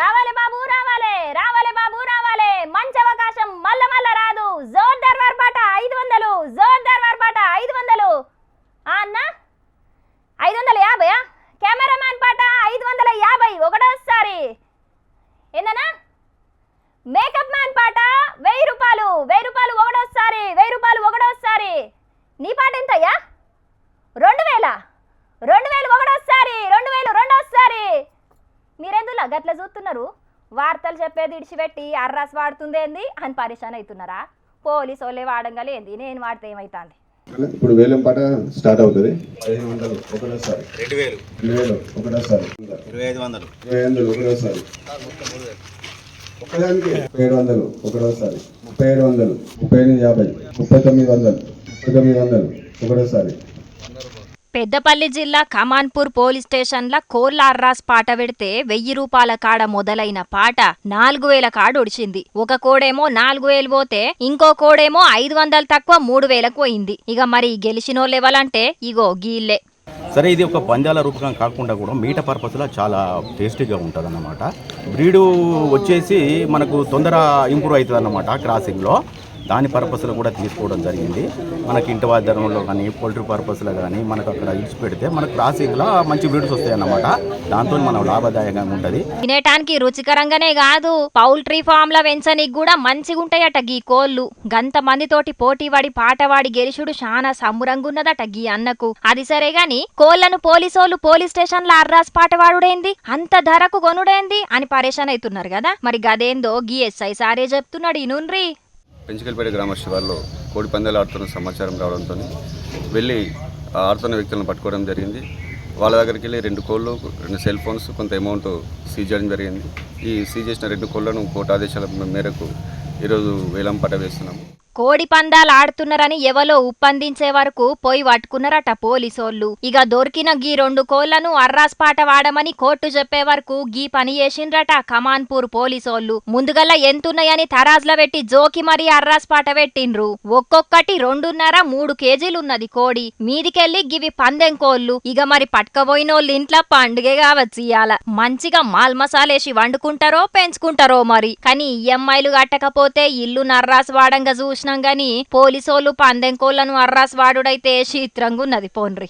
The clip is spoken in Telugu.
రావాలి బాబు రావాలి. రావాలి బాబు రావాలి. మంచి అవకాశం. మల్ల మల్ల రాదు. జోర్దార్ దర్బార్ పాట ఐదు వందలు. జోర్దార్ దర్బార్ పాట ఐదు వందలు. అన్న? ఐదు వందల యాభై కెమెరామ్యాన్ పాట ఐదు వందల యాభై. ఒకటోసారి. ఏందన్నా? మేకప్ మ్యాన్ పాట వెయ్యి రూపాయలు వెయ్యి రూపాయలు ఒకటోసారి వెయ్యి రూపాయలు ఒకటోసారి నీ పాట ఎంతయ్యా రెండు వేల రెండు వేలు ఒకటోసారి రెండు వేలు రెండోసారి మీరెందులా గట్ల చూస్తున్నారు? వార్తలు చెప్పేది ఇడిచిపెట్టి అర్రాస్ వాడుతుందేంది అని పరిశాన్ అవుతున్నారా? పోలీసు వాళ్ళే వాడంగలే ఏంది? నేను వాడితే ఏమవుతుంది ఇప్పుడు వేలం పాట స్టార్ట్ అవుతుంది. పదిహేను వందలు ఒకటోసారి. రెండు వేలు. రెండు వేలు ఒకటోసారి. ఇరవై ఐదు వందలు. ఇరవై వందలు ఒకటోసారి. ఒక్కదానికి ముప్పై ఏడు వందలు ఒకటోసారి. ముప్పై ఏడు వందలు ముప్పై ఎనిమిది యాభై ముప్పై తొమ్మిది వందలు ముప్పై తొమ్మిది వందలు ఒకటోసారి. పెద్దపల్లి జిల్లా కమాన్పూర్ పోలీస్ స్టేషన్ల కోర్లార్రాస్ పాట పెడితే వెయ్యి రూపాయల కాడ మొదలైన పాట నాలుగు వేల కాడ ఒడిచింది. ఒక కోడేమో నాలుగు వేలు పోతే ఇంకో కోడేమో ఐదు వందలు తక్కువ మూడు వేలకు పోయింది. ఇక మరి గెలిచినోళ్ళు ఎవలంటే ఇగో గీళ్ళే. సరే ఇది ఒక పంజాల రూపకం కాకుండా కూడా మీట పర్పస్లో చాలా టేస్టీగా ఉంటుంది అన్నమాట బ్రీడు వచ్చేసి మనకు తొందర ఇంప్రూవ్ అవుతుంది అన్నమాట క్రాసింగ్లో. దాని పర్పస్లో కూడా తీసుకోవడం జరిగింది. మనకి ఇంటి వాద్యంలో కానీ పోల్ట్రీ పర్పస్లో కానీ మనకు అక్కడ ఇచ్చి పెడితే మన క్రాసింగ్లో మంచి బ్రీడ్స్ వస్తాయి అన్నమాట దాంతో మనం లాభదాయకంగా ఉంటుంది. తినేటానికి రుచికరంగానే కాదు. పౌల్ట్రీ ఫామ్ ల పెంచనీకి కూడా మంచిగుంటాయట గీ కోళ్ళు. గంత మందితోటి పోటీవాడి పాటవాడి గెలిచుడు చాలా సంబురంగున్నదట గీ అన్నకు. అది సరే గాని కోళ్ళను పోలీసోళ్ళు పోలీస్ స్టేషన్ ల అర్రాస్ పాటవాడుడేంది అంత ధరకు కొనుడేంది? అని పరేషాన్ అవుతున్నారు కదా. మరి గదేందో గీ ఎస్ఐ సారే చెప్తున్నాడు ఇనుండ్రి. పెంచికల్పేట గ్రామ శివార్లో కోడి పందాలు ఆడుతున్న సమాచారం రావడంతో వెళ్ళి ఆడుతున్న వ్యక్తులను పట్టుకోవడం జరిగింది. వాళ్ళ దగ్గరికి వెళ్ళి రెండు కోళ్ళు రెండు సెల్ ఫోన్స్ కొంత అమౌంట్ సీజ్ చేయడం జరిగింది. ఈ సీజ్ చేసిన రెండు కోళ్ళను కోర్టు ఆదేశాల మేరకు ఈరోజు వేలం పట వేస్తున్నాము. కోడి పందాలు ఆడుతున్నారని ఎవలో ఉప్పందించే వరకు పోయి పట్టుకున్నారట పోలీసోళ్ళు. ఇక దొరికిన గీ రెండు కోళ్ళను అర్రాస్ పాట వాడమని కోర్టు చెప్పే వరకు గీ పని చేసిండ్రట కమాన్పూర్ పోలీసోళ్ళు. ముందుగల ఎంతున్నాయని తరాజ్ల పెట్టి జోకి మరి అర్రాస్ పాట పెట్టిండ్రు. ఒక్కొక్కటి రెండున్నర మూడు కేజీలున్నది కోడి. మీదికెళ్ళి గివి పందెం కోళ్ళు. ఇక మరి పట్టుకపోయినోళ్ళు ఇంట్లో పండుగే కావచ్చు ఇయాల మంచిగా మాల్ మసాలేసి వండుకుంటారో పెంచుకుంటారో మరి. కానీ ఈఎంఐలు కట్టకపోతే ఇల్లు నర్రాస్ వాడంగా చూసిన గాని పోలీసోళ్ళు పందెంకోళ్ళను అర్రాస్ వాడుడైతే చిత్రంగా ఉన్నది పోన్రి.